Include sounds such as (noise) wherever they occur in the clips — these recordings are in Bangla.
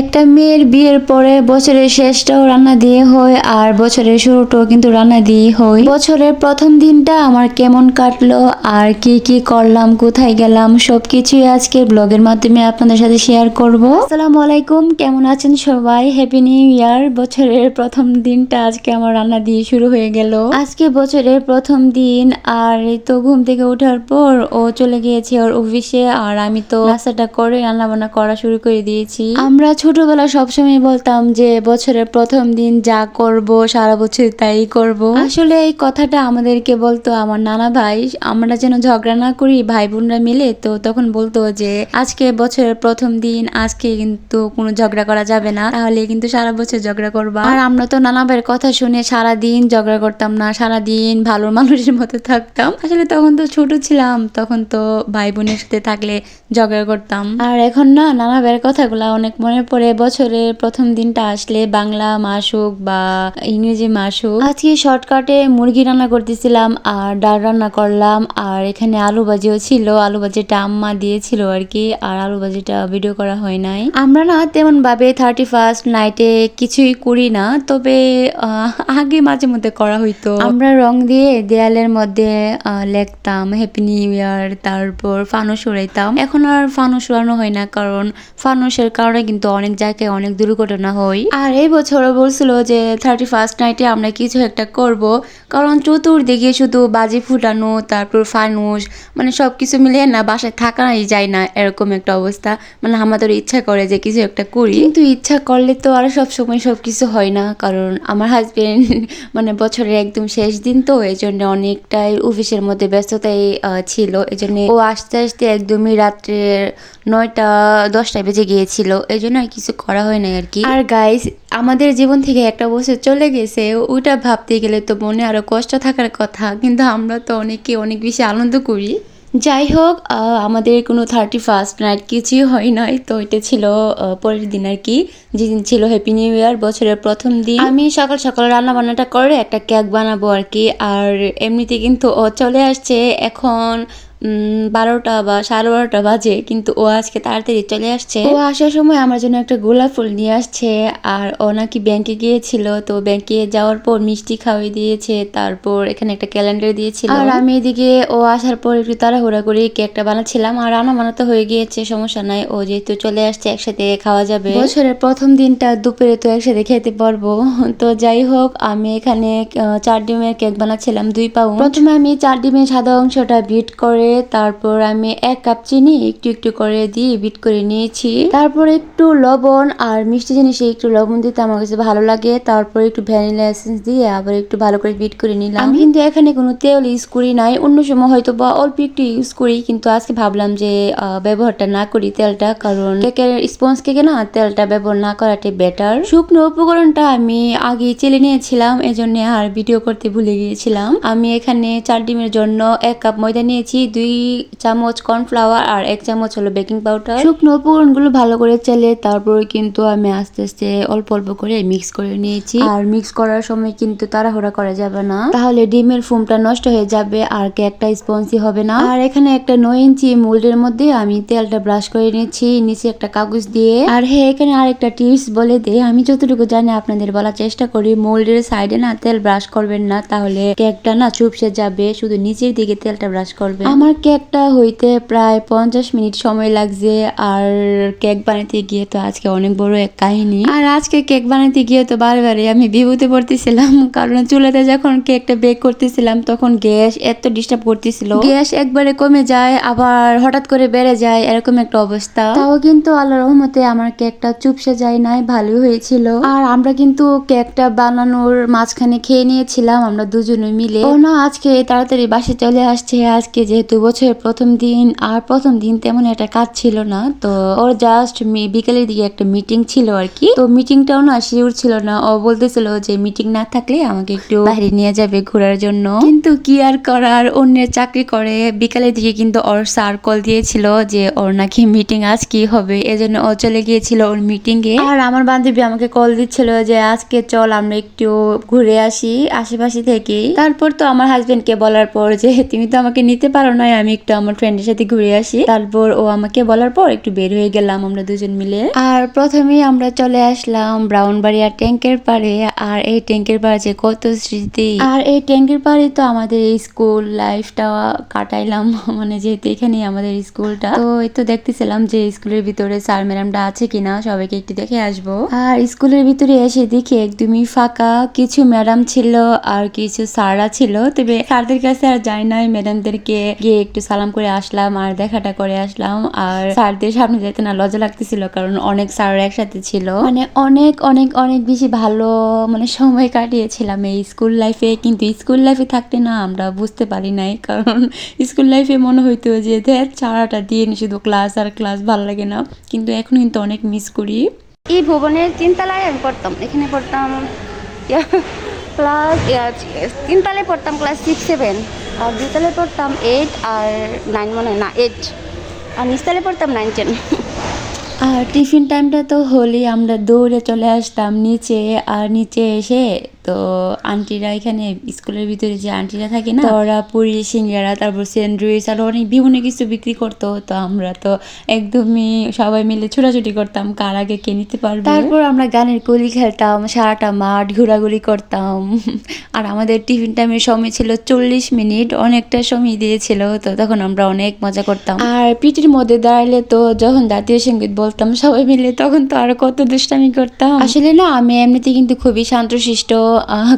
একটা মেয়ের বিয়ের পরে বছরের শেষটাও রান্না দিয়ে হয়, আর বছরের শুরুটাও কিন্তু রান্না দিয়ে হয়। বছরের প্রথম দিনটা আমার কেমন কাটলো, আর কি কি করলাম, কোথায় গেলাম, সবকিছুই আজকে ব্লগের মাধ্যমে আপনাদের সাথে শেয়ার করব। আসসালামু আলাইকুম, কেমন আছেন সবাই? হ্যাপি নিউ ইয়ার বছরের প্রথম দিনটা আজকে আমার রান্না দিয়ে শুরু হয়ে গেল। আজকে বছরের প্রথম দিন, আর এই তো ঘুম থেকে ওঠার পর ও চলে গিয়েছে ওর অফিসে আর আমি তো নাস্তাটা করে রান্না বান্না করা শুরু করে দিয়েছি। আমরা ছোটবেলা সবসময় বলতাম যে, বছরের প্রথম দিন যা করব, সারা বছর তাই করব। আসলে এই কথাটা আমাদেরকে বলতো আমার নানা ভাই। আমরা যেন ঝগড়া না করি ভাই বোনরা মিলে, তো তখন বলতো যে, আজকে বছরের প্রথম দিন, আজকে কিন্তু কোনো ঝগড়া করা যাবে না, তাহলে কিন্তু সারা বছর ঝগড়া করবা। আর আমরা তো নানা ভাইয়ের কথা শুনে সারা দিন ঝগড়া করতাম না, সারা দিন ভালো মানুষের মতো থাকতাম। আসলে তখন তো ছোট ছিলাম, তখন তো ভাই বোনের সাথে থাকলে ঝগড়া করতাম। আর এখন না, নানা ভাইয়ের কথাগুলো অনেক মনে পড়ে। বছরের প্রথম দিনটা আসলে বাংলা মাস হোক বা ইংরেজি মাস হোক, আজকে শর্টকাটে মুরগি রান্না করতেছিলাম, আর ডাল রান্না করলাম, আর এখানে আলু ভাজিও ছিল, আলু ভাজিটা আম্মা দিয়েছিল আর কি, আর আলু ভাজিটা ভিডিও করা হয় নাই। আমরা না তেমন ভাবে থার্টি ফার্স্ট নাইটে কিছুই করি না, তবে আগে মাঝে মধ্যে করা হইতো। আমরা রং দিয়ে দেয়ালের মধ্যে লিখতাম হ্যাপি নিউ ইয়ার তারপর ফানুস উড়াইতাম। এখন আর ফানুস উড়ানো হয় না, কারণ ফানুসের কারণে কিন্তু অনেক জায়গায় অনেক দুর্ঘটনা হয়। আর এই বছরও বলছিল যে থার্টি ফার্স্ট নাইটে আমরা কিছু একটা করব। কারণ চতুর্দিকে শুধু বাজি ফুটানো, তারপর ফানুস মানে সব কিছু মিলিয়ে না, বাসায় থাকাই যায় না, এরকম একটা অবস্থা। মানে আমাদের ইচ্ছা করে যে কিছু একটা করি। কিন্তু ইচ্ছা করলে তো আর সব সময় সব কিছু হয় না। কারণ আমার হাজবেন্ড (laughs) মানে বছরের একদম শেষ দিন তো এই জন্য অনেকটাই অফিসের মধ্যে ব্যস্ততাই ছিল। এই জন্য ও আস্তে আস্তে একদমই রাত্রে নয়টা, দশটায় বেজে গিয়েছিল। এই জন্য আর কিছু করা হয় না আর কি। আর গাইস আমাদের জীবন থেকে একটা বছর চলে গেছে, ওইটা ভাবতে গেলে তো মনে আরও কষ্ট থাকার কথা, কিন্তু আমরা তো অনেকে অনেক বেশি আনন্দ করি। যাই হোক আমাদের কোনো থার্টি ফার্স্ট নাইট কিছুই হয় নাই, তো এটা ছিল পরের দিন আর কি। যেদিন ছিল হ্যাপি নিউ ইয়ার বছরের প্রথম দিন। আমি সকাল সকাল রান্না বান্নাটা করে একটা কেক বানাবো আর কি, আর এমনিতে কিন্তু চলে আসছে। এখন বারোটা বা সাড়ে বারোটা বাজে কিন্তু ও আজকে তাড়াতাড়ি চলে আসছে। ও আসার সময় আমার জন্য একটা গোলাপ ফুল নিয়ে আসছে আর ও নাকি ব্যাংকে গিয়েছিল তো ব্যাংকে যাওয়ার পর মিষ্টি খাওয়াই দিয়েছে তারপর এখানে একটা ক্যালেন্ডার দিয়েছিল। আর আমি এদিকে ও আসার পর একটু তাড়াহুড়া করে কেকটা বানাচ্ছিলাম আর রান্না বানাতে হয়ে গিয়েছে সমস্যা নাই ও যেহেতু চলে আসছে একসাথে খাওয়া যাবে। বছরের প্রথম দিনটা দুপুরে তো একসাথে খেতে পারব তো যাই হোক আমি এখানে চার ডিমের কেক বানাচ্ছিলাম দুই পাউন্ড। প্রথমে আমি চার ডিমের সাদা অংশটা বিট করে তারপর আমি এক কাপ চিনি একটু একটু করে দিয়ে বিট করে নিয়েছি। তারপর একটু লবণ আর মিষ্টি জিনিসে একটু লবণ দিতে আমার কাছে ভালো লাগে। তারপর একটু ভ্যানিলা এসেন্স দিয়ে আবার একটু ভালো করে বিট করে নিলাম। আমি কিন্তু এখানে কোনো তেল ইউজ করি নাই। অন্য সময় হয়তো বা অল্প একটু ইউজ করি, কিন্তু আজকে ভাবলাম যে ব্যবহারটা না করি তেলটা, কারণ কেকের স্পঞ্জ কেকে না, তেলটা ব্যবহার না করাটাই বেটার শুকনো উপকরণটা আমি আগে চেলে নিয়েছিলাম, এজন্য আর ভিডিও করতে ভুলে গিয়েছিলাম। আমি এখানে চার ডিমের জন্য এক কাপ ময়দা নিয়েছি দুই চামচ কর্নফ্লাওয়ার আর এক চামচ হলো বেকিং পাউডার। শুকনো উপকরণগুলো ভালো করে চেলে তারপরে কিন্তু আমি আস্তে আস্তে অল্প অল্প করে মিক্স করে নিয়েছি। আর মিক্স করার সময় কিন্তু তাড়াহুড়া করা যাবে না। তাহলে ডিমের ফোমটা নষ্ট হয়ে যাবে আর কেকটা স্পঞ্জি হবে না। আর এখানে একটা নয় ইঞ্চি মোল্ডের মধ্যে আমি তেলটা ব্রাশ করে নিয়েছি নিচে একটা কাগজ দিয়ে। আর হ্যাঁ এখানে আরেকটা টিপস বলে দে আমি যতটুকু জানি আপনাদের বলার চেষ্টা করি মোল্ডের সাইডে না তেল ব্রাশ করবেন না তাহলে কেকটা না চুপসে যাবে শুধু নিচের দিকে তেলটা ব্রাশ করবে আমার কেকটা হইতে প্রায় পঞ্চাশ মিনিট সময় লাগছে, আর কেক বানাতে গিয়ে তো আজকে অনেক বড় এক কাহিনী। আর আজকে কেক বানাতে গিয়ে তো বারবারই আমি বিভূতে পড়তেছিলাম, (laughs) কারণ চুলাতে যখন কেকটা বেক করতেছিলাম, তখন গ্যাস এত ডিস্টার্ব করতেছিল। গ্যাস একবারে কমে যায়, আবার হঠাৎ করে বেড়ে যায়, এরকম একটা অবস্থা। তাও কিন্তু আল্লাহ রহমতে আমার কেকটা চুপসে যায় নাই, ভালোই হয়েছিল। আর আমরা কিন্তু কেকটা বানানোর মাঝখানে খেয়ে নিয়েছিলাম, আমরা দুজনে মিলে। ও না আজকে তাড়াতাড়ি বাসে চলে আসছে, আজকে যেহেতু বছরের প্রথম দিন আর প্রথম দিন তেমন একটা কাজ ছিল না। তো ওর জাস্ট বিকেলের দিকে একটা মিটিং ছিল আর কি তো মিটিংটাও না শিওর ছিল না। ও বলতেছিল যে মিটিং না থাকলে আমাকে একটু বাইরে নিয়ে যাবে ঘোরার জন্য। কিন্তু কি আর করার? অন্যের চাকরি করে। বিকালের দিকে কিন্তু ওর স্যার কল দিয়েছিল যে ওর নাকি মিটিং আজ কি হবে। এজন্য ও চলে গিয়েছিল ওর মিটিং এ। আর আমার বান্ধবী আমাকে কল দিচ্ছিল যে আজকে চল আমরা একটু ঘুরে আসি আশেপাশে থেকে তারপর তো আমার হাজবেন্ড কে বলার পর যে, তুমি তো আমাকে নিতে পারো না হয়, আমি একটু আমার ফ্রেন্ডের সাথে ঘুরে আসি। তারপর ও আমাকে বলার পর একটু বের হয়ে গেলাম আমরা দুজন মিলে। আর প্রথমেই আমরা চলে আসলাম ব্রাউনবাড়িয়া ট্যাঙ্কের পাড়ে। আর এই ট্যাঙ্কের পাড়ে যে কত স্মৃতি। আর এই ট্যাঙ্কের পাড়ে তো আমাদের এই স্কুল লাইফটা কাটাইলাম। (laughs) মানে যেহেতু এখানেই আমাদের স্কুলটা তো এই তো দেখতেছিলাম যে স্কুলের ভিতরে স্যার ম্যাডামটা আছে কিনা, সবাইকে একটু দেখে আসব। আর স্কুলের ভিতরে এসে দেখি একদমই ফাঁকা। কিছু ম্যাডাম ছিল আর কিছু স্যাররা ছিল। তবে স্যারদের কাছে আর যাই নাই। ম্যাডামদেরকে গিয়ে একটু সালাম করে আসলাম, আর দেখাটা করে আসলাম। আর স্যারদের সামনে যেতে না লজ্জা লাগতেছিল, কারণ অনেক স্যার একসাথে ছিল। মানে অনেক অনেক অনেক বেশি ভালো মানে সময় কাটিয়েছিলাম এই স্কুল লাইফে কিন্তু স্কুল লাইফে থাকতে না আমরা বুঝতে পারি নাই, কারণ স্কুল লাইফে মনে হইতো যে দেখ সারাটা দিন শুধু ক্লাস আর ক্লাস ভালো লাগে না। কিন্তু এখন কিন্তু অনেক মিস করি। এই ভুবনের তিনতলায় আমি পড়তাম, এখানে পড়তাম ক্লাস তিনতলায় পড়তাম ক্লাস সিক্স সেভেন আর দুতলায় পড়তাম এইট আর নাইন মনে না এইট আর নিচতলায় পড়তাম নাইন টেন আর টিফিন টাইমটা তো হলেই আমরা দৌড়ে চলে আসতাম নিচে, আর নিচে এসে তো আন্টিরা এখানে স্কুলের ভিতরে যে আন্টিরা থাকে না ওরা পুরি সিঙ্গারা তারপর স্যান্ডউইচ আর অনেক বিভিন্ন কিছু বিক্রি করতো। তো আমরা তো একদমই সবাই মিলে ছোটাছুটি করতাম কার আগে কে নিতে পারবে। তারপর আমরা গানের কলি খেলতাম সারাটা মাঠ ঘোরাঘুরি করতাম। (laughs) আর আমাদের টিফিন টাইমের সময় ছিল চল্লিশ মিনিট অনেকটা সময় দিয়েছিল তো তখন আমরা অনেক মজা করতাম। আর পিটির মধ্যে দাঁড়ালে তো যখন জাতীয় সংগীত বলতাম সবাই মিলে তখন তো আরও কত দুষ্টামি করতাম। আসলে না আমি এমনিতে কিন্তু খুবই শান্তশিষ্ট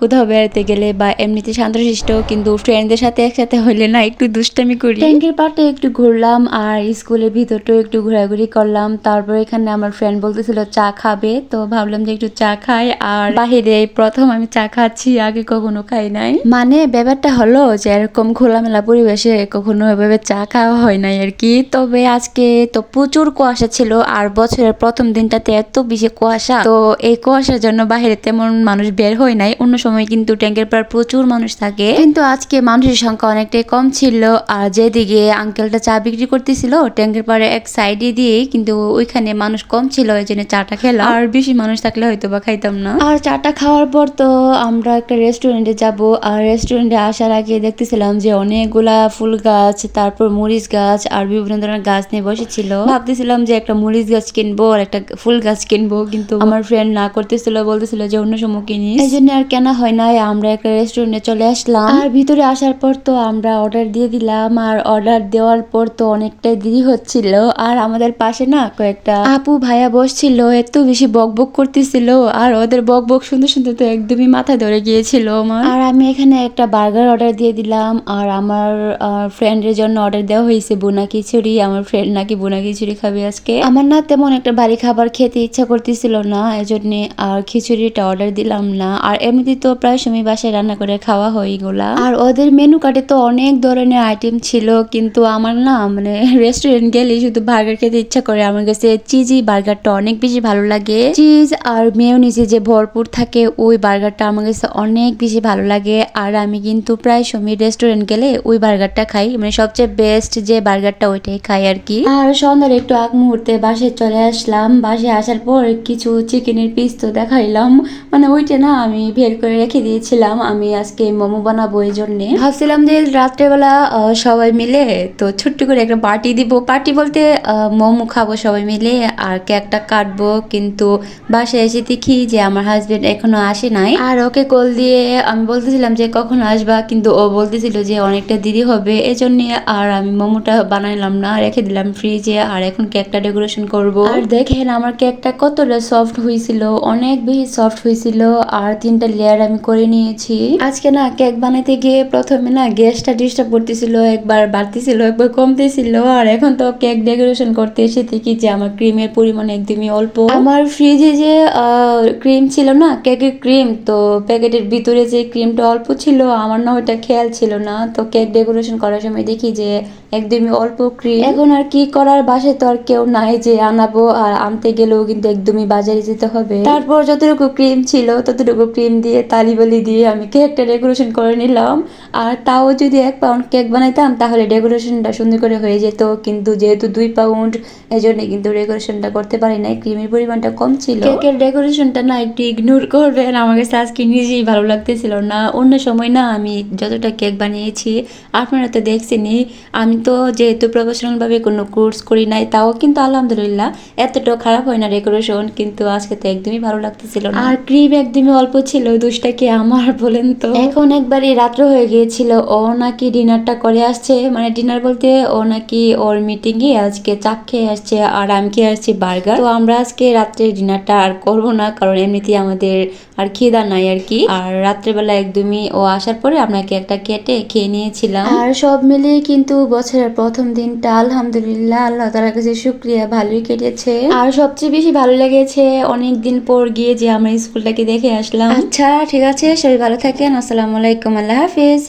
কোথাও বেড়াতে গেলে বা এমনিতে শান্তশিষ্ট কিন্তু ফ্রেন্ডদের সাথে একসাথে হইলে না একটু দুষ্টামি করি। ট্যাঙ্কের পাটে একটু ঘুরলাম আর স্কুলের ভিতরটাও একটু ঘোরাঘুরি করলাম। তারপর এখানে আমার ফ্রেন্ড বলতেছিল, চা খাবে? তো ভাবলাম যে একটু চা খাই আর বাহিরে প্রথম আমি চা খাচ্ছি, আগে কখনো খাই নাই। মানে ব্যাপারটা হলো যে এরকম খোলামেলা পরিবেশে কখনো এভাবে চা খাওয়া হয় নাই আর কি। তবে আজকে তো প্রচুর কুয়াশা ছিল আর বছরের প্রথম দিনটাতে এত বেশি কুয়াশা। তো এই কুয়াশার জন্য বাইরে তেমন মানুষ বের হয় নাই। অন্য সময় কিন্তু ট্যাঙ্কের পার প্রচুর মানুষ থাকে। কিন্তু আজকে মানুষের সংখ্যা অনেকটাই কম ছিল। আর যেদিকে আঙ্কেলটা চা বিক্রি করতেছিল ট্যাঙ্কের পারে এক সাইডে দিয়ে কিন্তু ওইখানে মানুষ কম ছিল ওই জন্য চাটা খেলাম। আর বেশি মানুষ থাকলে হয়তো বা খাইতাম না। আর চাটা খাওয়ার পর তো আমরা একটা রেস্টুরেন্টে যাব। আর রেস্টুরেন্টে আসার আগে দেখতেছিলাম যে অনেকগুলা ফুল গাছ তারপর মরিচ গাছ আর বিভিন্ন ধরনের গাছ নিয়ে বসেছিল। ভাবতেছিলাম যে একটা মরিচ গাছ কিনবো আর একটা ফুল গাছ কিনবো কিন্তু আমার ফ্রেন্ড না করতেছিল বলতেছিল যে অন্য সময় কিনিস। জন্য আর কেনা হয় নাই আমরা একটা রেস্টুরেন্টে চলে আসলাম। আর ভিতরে আসার পর তো আমরা অর্ডার দিয়ে দিলাম আর অর্ডার দেওয়ার পর তো অনেকটাই দেরি হচ্ছিল। আর আমাদের পাশে না কয়েকটা আপু ভাইয়া বসছিল এত বেশি বক বক করতেছিল আর ওদের বক বক শুনতে শুনতে তো একদমই মাথা ধরে গিয়েছিল আমার। আর আমি এখানে একটা বার্গার অর্ডার দিয়ে দিলাম আর আমার ফ্রেন্ডের জন্য অর্ডার দেওয়া হয়েছে বোনা খিচুড়ি। আমার ফ্রেন্ড নাকি বোনা খিচুড়ি খাবে আজকে। আমার না তেমন একটা বাড়ি খাবার খেতে ইচ্ছা করতেছিল না এজন্য আর খিচুড়িটা অর্ডার দিলাম না। আর এমনিতে তো প্রায় সময় বাসায় রান্না করে খাওয়া হয় এগুলা। আর ওদের মেনু কার্ডে তো অনেক ধরনের আইটেম ছিল, কিন্তু আমার না মানে রেস্টুরেন্ট গেলে শুধু বার্গার খেতে ইচ্ছা করে। আমার কাছে চিজি বার্গারটা অনেক বেশি ভালো লাগে। চিজ আর মেয়োনিজে যে ভরপুর থাকে, ওই বার্গারটা আমার কাছে অনেক বেশি ভালো লাগে। আর আমি কিন্তু প্রায় সময় রেস্টুরেন্ট গেলে ওই বার্গারটা খাই। মানে সবচেয়ে বেস্ট যে বার্গারটা ওইটাই খাই আর কি। আর সন্ধ্যার একটু আগ মুহূর্তে বাসে চলে আসলাম। বাসে আসার পর কিছু চিকেনের পিস তো দেখাইলাম। মানে ওইটা না, আমি বের করে রেখে দিয়েছিলাম, আমি আজকে মোমো বানাবো এই জন্যে। ভাবছিলাম যে রাত্রেবেলা সবাই মিলে তো ছোট্ট করে একটা পার্টি দিব। পার্টি বলতে মোমো খাব সবাই মিলে, আর কেকটা কাটবো। কিন্তু বাসায় এসে দেখি যে আমার হাজবেন্ড এখনও আসে নাই। আর ওকে কল দিয়ে আমি বলতেছিলাম যে কখন আসবা, কিন্তু ও বলতেছিল যে অনেকটা দেরি হবে। এজন্য আর আমি মোমোটা বানাইলাম না, রেখে দিলাম ফ্রিজে আর এখন কেকটা ডেকোরেশন করব। আর দেখেন আমার কেকটা কতটা সফট হয়েছিল অনেক বেশি সফট হয়েছিল আর তিনটা লেয়ার আমি করে নিয়েছি। আজকে না কেক বানাইতে গিয়ে প্রথমে না গ্যাসটা ডিস্টার্ব করতেছিল, একবার বাড়তেছিল, একবার কমতেছিল আর এখন তো কেক ডেকোরেশন করতে এসে দেখি যে আমার ক্রিমের পরিমাণ একদমই অল্প। আমার ফ্রিজে যে ক্রিম ছিল না কেকের ক্রিম তো প্যাকেটের ভিতরে যে ক্রিমটা অল্প ছিল, আমার না ওইটা খেয়াল ছিল না। তো কেক ডেকোরেশন করার সময় দেখি যে একদমই অল্প ক্রিম এখন আর কি করার, বাসায় তো আর কেউ নাই যে আনাবো আর আনতে গেলেও কিন্তু একদমই বাজারে যেতে হবে। তারপর যতটুকু ক্রিম ছিল, ততটুকু ক্রিম ক্রিম দিয়ে তালিবালি দিয়ে আমি কেকটা ডেকোরেশন করে নিলাম। আর তাও যদি এক পাউন্ড কেক বানাইতাম তাহলে ডেকোরেশনটা সুন্দর করে হয়ে যেত। কিন্তু যেহেতু দুই পাউন্ড এই জন্য কিন্তু ডেকোরেশনটা করতে পারি নাই। ক্রিমের পরিমাণটা কম ছিল। কেকের ডেকোরেশনটা না একটু ইগনোর করবেন। আমার কাছে আজকে নিজেই ভালো লাগতেছিল না। অন্য সময় না আমি যতটা কেক বানিয়েছি আপনারা তো দেখছেনই। আমি তো যেহেতু প্রফেশনালভাবে কোনো কোর্স করি নাই তাও কিন্তু আলহামদুলিল্লাহ এতটাও খারাপ হয় না ডেকোরেশন কিন্তু আজকে তো একদমই ভালো লাগতেছিল না। আর ক্রিম একদমই অল্প ছিল দুষ্টা কি আমার বলেন তো? এখন একবারই রাত্র হয়ে গিয়েছিল ও নাকি ডিনারটা করে আসছে। মানে ডিনার বলতে ও নাকি ওর মিটিং এ আজকে চাপ খেয়ে আসছে আর আমি খেয়ে আসছি বার্গার। তো আমরা আজকে রাত্রে ডিনারটা আর করব না কারণ এমনিতেই আমাদের আর খিদা নাই আর কি। আর রাত্রেবেলা একদমই ও আসার পরে আপনাকে একটা কেটে খেয়ে নিয়েছিলাম। আর সব মিলিয়ে কিন্তু বছরের প্রথম দিনটা আলহামদুলিল্লাহ আল্লাহ তালার কাছে শুক্রিয়া ভালোই কেটেছে। আর সবচেয়ে বেশি ভালো লেগেছে অনেক দিন পর গিয়ে যে আমরা স্কুলটাকে দেখে আসলাম। আচ্ছা ঠিক আছে সবাই ভালো থাকেন। আসসালামু আলাইকুম আল্লাহ হাফিজ।